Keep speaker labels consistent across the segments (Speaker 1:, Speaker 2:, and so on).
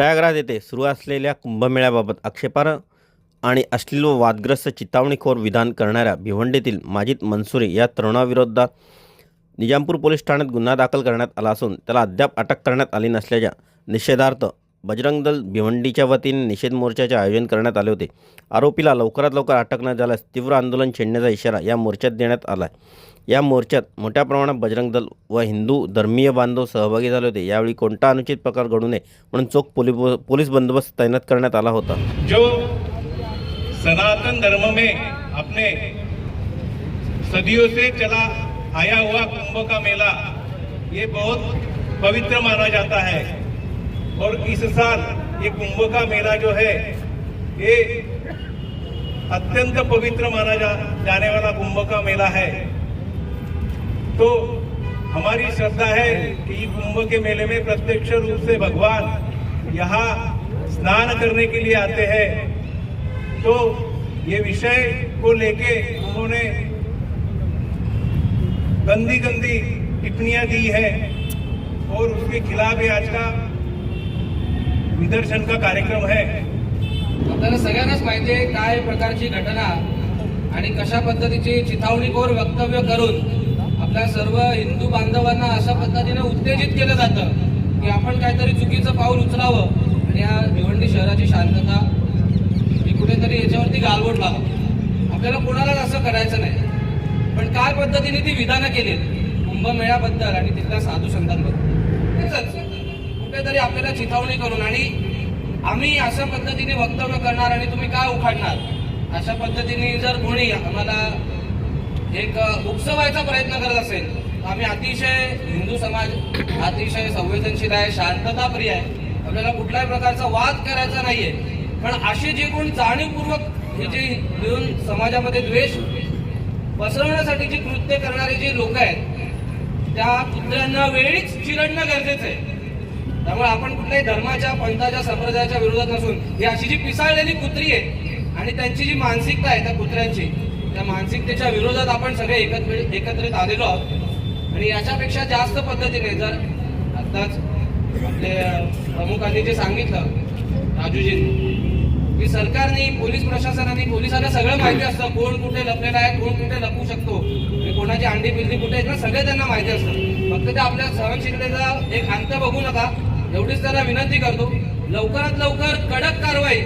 Speaker 1: प्रयागराज येथे सुरू असलेल्या कुंभमेळ्याबाबत आक्षेपार्ह आणि अश्लील व वादग्रस्त चितावणीखोर विधान करणाऱ्या भिवंडीतील माजिद मनसुरे या तरुणाविरोधात निजामपूर पोलीस ठाण्यात गुन्हा दाखल करण्यात आला असून त्याला अद्याप अटक करण्यात आली नसल्याच्या निषेधार्थ बजरंग दल भिवंडीच्या वतीने निषेध मोर्चाचे आयोजन करण्यात आले होते. आरोपीला लवकरात लवकर अटक न झाल्यास तीव्र आंदोलन छेडण्याचा इशारा या मोर्चात देण्यात आला आहे या मोर्चात मोठ्या प्रमाणात बजरंग दल व हिंदू धर्मीय बांधव सहभागी झाले होते. यावेळी कोणता अनुचित प्रकार घडू नये म्हणून चोख पोली पोलीस बंदोबस्त तैनात करण्यात आला होता.
Speaker 2: जो सनातन धर्म में अपने सदियों से चला आया हुआ कुंभ का मेला ये बहुत पवित्र माना जाता है। और इस साल ये कुंभ का मेला जो है ये अत्यंत पवित्र माना जा, जाने वाला कुंभ का मेला है। तो हमारी श्रद्धा है कि कुंभ के मेले में प्रत्यक्ष रूप से भगवान यहाँ स्नान करने के लिए आते हैं। तो ये विषय को लेके उन्होंने गंदी गंदी टिप्पणियाँ दी है और उसके खिलाफ आज का निदर्शन का कार्यक्रम है?
Speaker 3: आपल्याला सगळ्यांनाच माहिती आहे काय प्रकारची घटना आणि कशा पद्धतीची चिथावणीखोर वक्तव्य करून आपल्या सर्व हिंदू बांधवांना अशा पद्धतीने उत्तेजित केलं जातं की आपण काहीतरी चुकीचं पाऊल उचलावं आणि या भिवंडी शहराची शांतता ही कुठेतरी याच्यावरती गालबोट लावा. आपल्याला कोणालाच असं करायचं नाही. पण काय पद्धतीने ती विधानं केली कुंभमेळ्याबद्दल आणि तिथल्या साधू संतांबद्दल. कुठेतरी आपल्याला चिथावणी करून आणि आम्ही अशा पद्धतीने वक्तव्य करणार आणि तुम्ही काय उखाडणार? अशा पद्धतीने जर कोणी आम्हाला एक उत्सवायचा प्रयत्न करत असेल तर आम्ही अतिशय हिंदू समाज अतिशय संवेदनशील आहे शांतताप्रिय आहे. आपल्याला कुठल्याही प्रकारचा वाद करायचा नाहीये. पण अशी जी कोण जाणीवपूर्वक हे जे मिळून समाजामध्ये द्वेष पसरवण्यासाठी जी कृत्य करणारे जे लोक आहेत त्या पुतळ्यांना वेळीच चिरडणं गरजेचं आहे. त्यामुळे आपण कुठल्याही धर्माच्या पंथाच्या संप्रदायाच्या विरोधात नसून ही अशी जी पिसाळलेली कुत्री आहे आणि त्यांची जी मानसिकता आहे त्या कुत्र्यांची त्या मानसिकतेच्या विरोधात आपण सगळे एकत्र एकत्रित आलेलो आहोत. आणि याच्यापेक्षा जास्त पद्धतीने जर आताच आपले प्रमुखांनी जे सांगितलं राजूजींनी की सरकारने पोलीस प्रशासनाने पोलिसांना सगळं माहिती असतं कोण कुठे लपलेलं आहे कोण कुठे लपू शकतो कोणाची अंडी पिल्ली कुठे आहेत ना सगळे त्यांना माहिती असतं. फक्त ते आपल्या सहनशीलतेचा एक अंत बघू नका एवढीच त्याला विनंती करतो लवकरात लवकर कडक कारवाई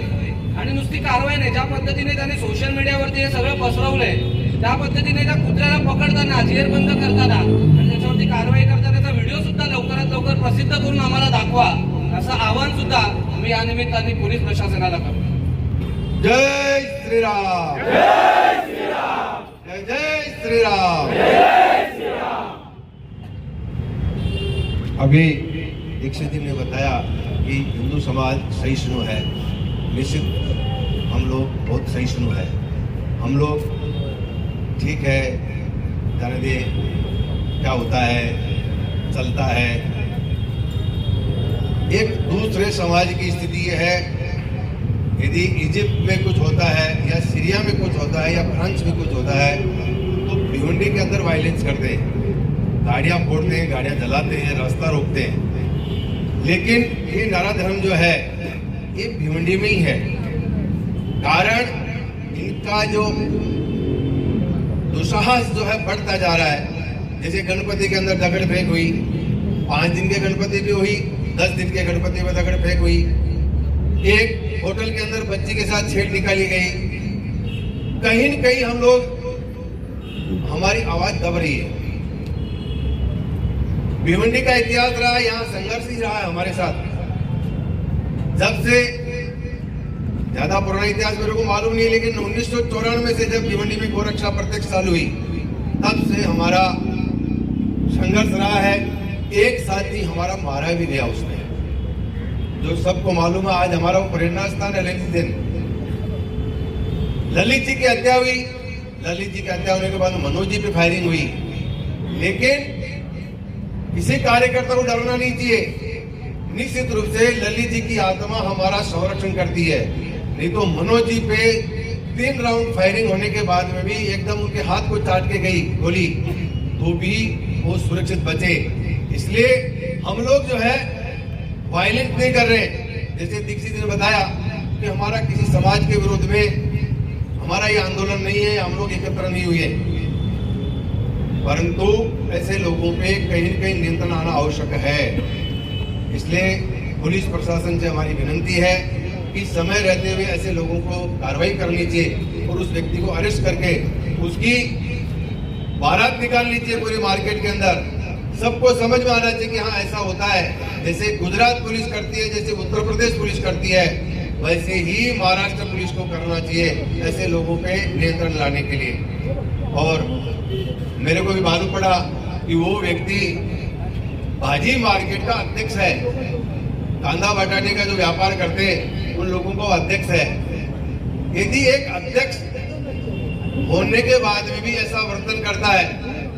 Speaker 3: आणि नुसती कारवाई नाही ज्या पद्धतीने त्याने सोशल मीडियावरती हे सगळं पसरवलंय त्या पद्धतीने त्या कुत्र्याला पकडताना जेरबंद करताना आणि त्याच्यावरती कारवाई करतानाचा व्हिडिओ सुद्धा लवकरात लवकर प्रसिद्ध करून आम्हाला दाखवा असं आवाहन सुद्धा आम्ही या निमित्ताने पोलीस प्रशासनाला करतो.
Speaker 4: जय श्रीराम! जय जय श्रीराम! अभी दीक्षित जी ने बताया कि हिंदू समाज सहिष्णु है। निश्चित हम लोग बहुत सहिष्णु है। हम लोग ठीक है जाने दे क्या होता है, चलता है। एक दूसरे समाज की स्थिति यह है, यदि इजिप्ट में कुछ होता है या सीरिया में कुछ होता है या फ्रांस में कुछ होता है तो भिवंडी के अंदर वायलेंस करते हैं। गाड़ियाँ फोड़ते हैं, गाड़ियाँ जलाते हैं, रास्ता रोकते हैं। लेकिन ये नारा धर्म जो है, ये भिवंडी में ही है। कारण इनका जो दुस्साहस जो है, बढ़ता जा रहा है। जैसे गणपति के अंदर दगड़ फेंक हुई, पाँच दिन के गणपति भी हुई, दस दिन के गणपति में दगड़ फेंक हुई। एक होटल के अंदर बच्ची के साथ छेड़ निकाली गई। कहीं न कहीं हम लोग, हमारी आवाज़ दब रही है। भिवंडी का इतिहास रहा, यहाँ संघर्ष ही रहा है हमारे साथ। जब से ज़्यादा पुराना इतिहास मेरे को मालूम नहीं लेकिन उन्नीस सौ चौरानवे से जब भिवंडी में गोरक्षा प्रत्यक्ष चालू हुई, तब से हमारा संघर्ष रहा है। एक साथी हमारा मारा भी गया उसने। जो सबको मालूम है, आज हमारा वो प्रेरणा स्थान है ललित दिन ललित जी की हत्या हुई। ललित जी की हत्या होने के बाद मनोज जी पे फायरिंग हुई। लेकिन किसी कार्यकर्ता को डरना नहीं चाहिए। निश्चित रूप से ललित जी की आत्मा हमारा संरक्षण करती है। नहीं तो मनोज जी पे तीन राउंड फायरिंग होने के बाद में भी एकदम उनके हाथ को चाट के गई गोली तो भी वो सुरक्षित बचे। इसलिए हम लोग जो है वायलेंस नहीं कर रहे। जैसे दीक्षित ने बताया कि हमारा किसी समाज के विरोध में हमारा ये आंदोलन नहीं है, हम लोग एकत्र नहीं हुए। परंतु ऐसे लोगों पे कहीं न कहीं नियंत्रण आना आवश्यक है। इसलिए पुलिस प्रशासन से हमारी विनंती है कि समय रहते हुए ऐसे लोगों को कार्रवाई करनी चाहिए और उस व्यक्ति को अरेस्ट करके उसकी बारात निकालनी चाहिए पूरे मार्केट के अंदर। सबको समझ में आना चाहिए कि हाँ ऐसा होता है। जैसे गुजरात पुलिस करती है, जैसे उत्तर प्रदेश पुलिस करती है, वैसे ही महाराष्ट्र पुलिस को करना चाहिए ऐसे लोगों पे नियंत्रण लाने के लिए और मेरे को भी मालूम पड़ा कि वो व्यक्ति भाजी मार्केट का अध्यक्ष है। कांदा बटाने का जो व्यापार करते उन लोगों को अध्यक्ष है। यदि एक अध्यक्ष होने के बाद में भी ऐसा वर्तन करता है,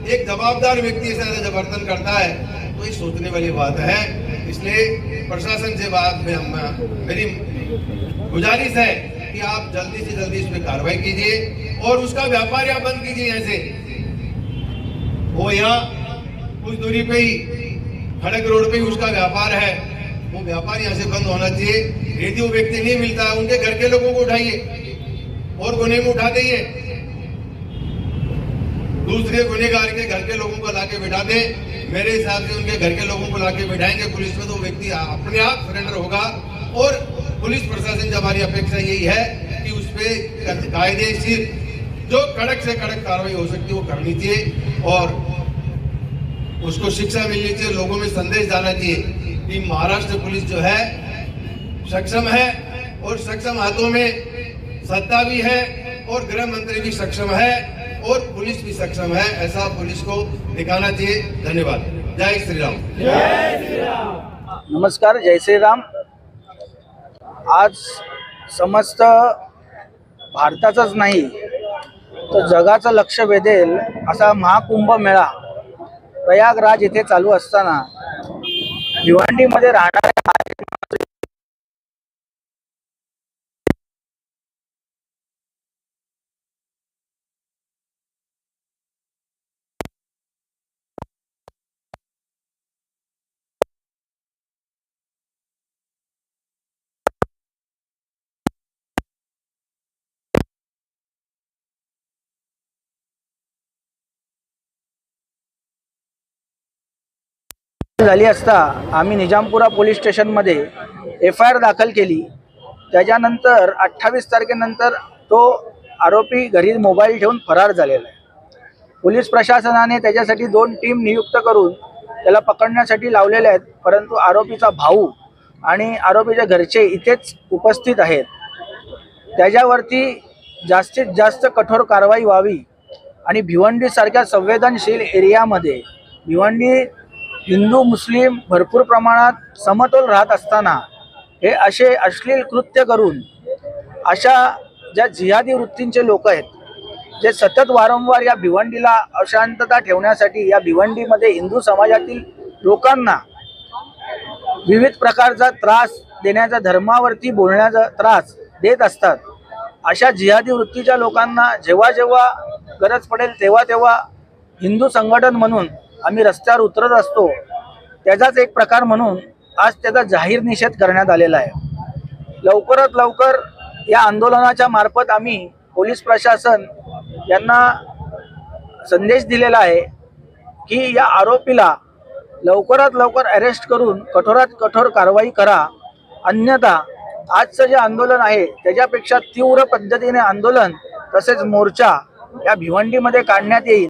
Speaker 4: एक जवाबदार व्यक्ति ऐसा जब वर्तन करता है तो ये सोचने वाली बात है। इसलिए प्रशासन से बात में हम, मेरी गुजारिश है कि आप जल्दी से जल्दी इस पे कार्रवाई कीजिए और उसका व्यापार यहाँ बंद कीजिए यहाँ से। वो यहाँ कुछ दूरी पे ही, खड़क रोड पे ही उसका व्यापार है। वो व्यापार यहाँ से बंद होना चाहिए। यदि वो व्यक्ति नहीं मिलता, उनके घर के लोगों को उठाइए। और गुने में उठा दीजिए दूसरे गुनेगार के घर के लोगों को लाके बिठा दे। मेरे हिसाब से उनके घर के लोगों को लाके बिठाएँगे। पुलिस में तो व्यक्ति अपने आप सरेंडर होगा। और पुलिस प्रशासन से हमारी अपेक्षा यही है कि उस पर कायदेशीर जो कड़क से कड़क कार्रवाई हो सकती है, वो करनी चाहिए। और उसको शिक्षा मिलनी चाहिए लोगों में संदेश जाना चाहिए। कि महाराष्ट्र पुलिस जो है सक्षम है और सक्षम हाथों में सत्ता भी है और गृह मंत्री भी सक्षम है और पुलिस भी सक्षम है ऐसा पुलिस को दिखाना चाहिए। धन्यवाद। जय श्री राम
Speaker 5: नमस्कार जय श्री राम आज समस्त भारताचाच नाही तर जगाचं लक्ष वेधेल असा महाकुंभ मेळा प्रयागराज येथे चालू असताना भिवंडीमध्ये राहणाऱ्या झाली असता आम्ही निजामपुरा पोलीस स्टेशनमध्ये एफ आय आर दाखल केली. त्याच्यानंतर अठ्ठावीस तारखेनंतर तो आरोपी घरी मोबाईल ठेवून फरार झालेला आहे. पोलीस प्रशासनाने त्याच्यासाठी दोन टीम नियुक्त करून त्याला पकडण्यासाठी लावलेल्या आहेत परंतु आरोपीचा भाऊ आणि आरोपीच्या घरचे इथेच उपस्थित आहेत. त्याच्यावरती जास्तीत जास्त कठोर कारवाई व्हावी आणि भिवंडीसारख्या संवेदनशील एरियामध्ये भिवंडी हिंदू मुस्लिम भरपूर प्रमाणात समतोल राहत असताना हे असे अश्लील कृत्य करून अशा ज्या जिहादी वृत्तींचे लोक आहेत जे सतत वारंवार या भिवंडीला अशांतता ठेवण्यासाठी या भिवंडीमध्ये हिंदू समाजातील लोकांना विविध प्रकारचा त्रास देण्याचा धर्मावरती बोलण्याचा त्रास देत असतात. अशा जिहादी वृत्तीच्या लोकांना जेव्हा जेव्हा गरज पडेल तेव्हा तेव्हा हिंदू संघटन म्हणून आम्ही रस्त्यावर उतरत असतो. त्याचाच एक प्रकार म्हणून आज त्याचा जाहीर निषेध करण्यात आलेला आहे. लवकरात लवकर या आंदोलनाच्या मार्फत आम्ही पोलीस प्रशासन यांना संदेश दिलेला आहे की या आरोपीला लवकरात लवकर अरेस्ट करून कठोरात कठोर कारवाई करा. अन्यथा आजचं जे आंदोलन आहे त्याच्यापेक्षा तीव्र पद्धतीने आंदोलन तसेच मोर्चा या भिवंडीमध्ये काढण्यात येईल.